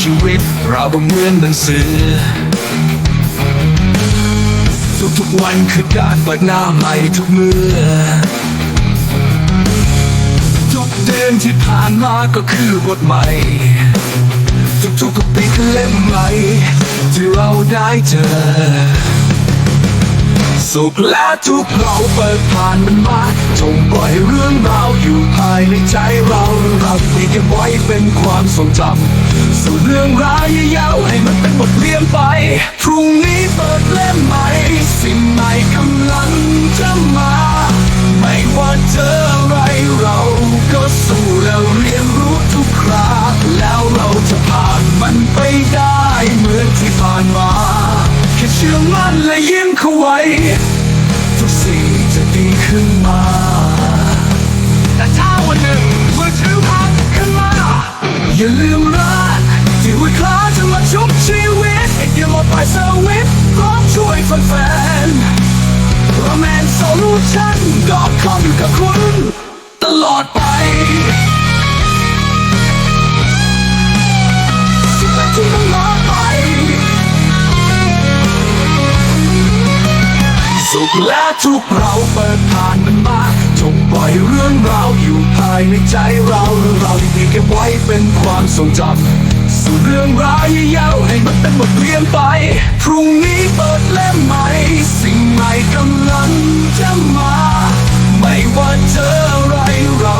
ชีวิตเราก็เหมือนหนังสือ ทุกๆวันคือการเปิดหน้าใหม่ทุกเมื่อ ทุกเดือนที่ผ่านมาก็คือบทใหม่ ทุกๆปีคือเล่มใหม่ ที่เราได้เจอ สุขและทุกข์เราเปิดผ่านมันมาจงปล่อยเรื่องราวอยู่ภายในใจเราเราที่เก็บไว้เป็นความทรงจำ สู่เรื่องราวยาวให้มันเป็นบทเรียนไป พรุ่งนี้เปิดเล่มใหม่ สิ่งใหม่กำลังจะมา ไม่ว่าเจออะไรเราก็สู้แล้วเรียนรู้ทุกคราแล้วเราจะผ่านมันไปได้เหมือนที่ผ่านมา แค่เชื่อมั่นและยิ้มเข้าไว้ ทุกสิ่งจะดีขึ้นมาแต่ถ้าวันหนึ่งมือถือพังขึ้นมาอย่าลืมรัก ชุบชีวิตให้เดีหมดไปสวิตพร้อมช่วยแฟนๆ Roman Solution com อยู่กับคุณ ตลอดไปสิ่งแรกที่ต้องรอไปสุขและทุกเราเปิดผ่านมันมาจงปล่อยเรื่องราวอยู่ภายในใจเราเรื่องราวดีๆเก็บไว้เป็นความทรงจำ เรื่องราวยาวๆให้มันเป็นบทเรียนไป พรุ่งนี้เปิดเล่มใหม่ สิ่งใหม่กำลังจะมา ไม่ว่าเจออะไรเรา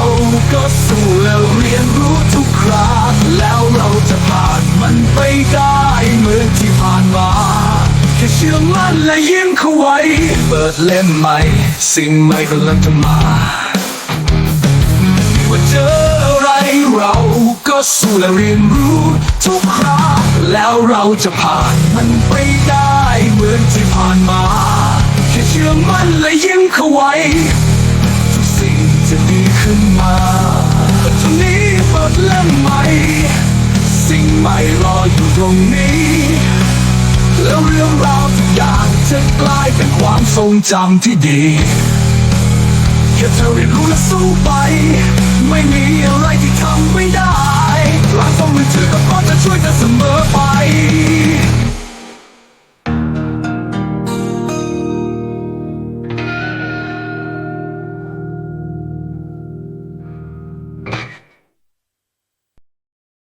ก็สู้แล้วเรียนรู้ทุกคราแล้วเราจะผ่านมันไปได้เหมือนที่ผ่านมาแค่เชื่อมั่นและยิ้มเข้าไว้ เปิดเล่มใหม่ สิ่งใหม่กำลังจะมาไม่ว่าเจออะ เราก็สู้และเรียนรู้ทุกคราแล้วเราจะผ่านมันไปได้เหมือนที่ผ่านมา แค่เชื่อมั่นและยิ้มเข้าไว้ ทุกสิ่งจะดีขึ้นมาตรงนี้เปิดเล่มใหม่ สิ่งใหม่รออยู่ตรงนี้ แล้วเรื่องราวทุกอย่างจะกลายเป็นความทรงจำที่ดี แค่เธอเรียนรู้และสู้ไป ไม่มีอะไรที่ทำ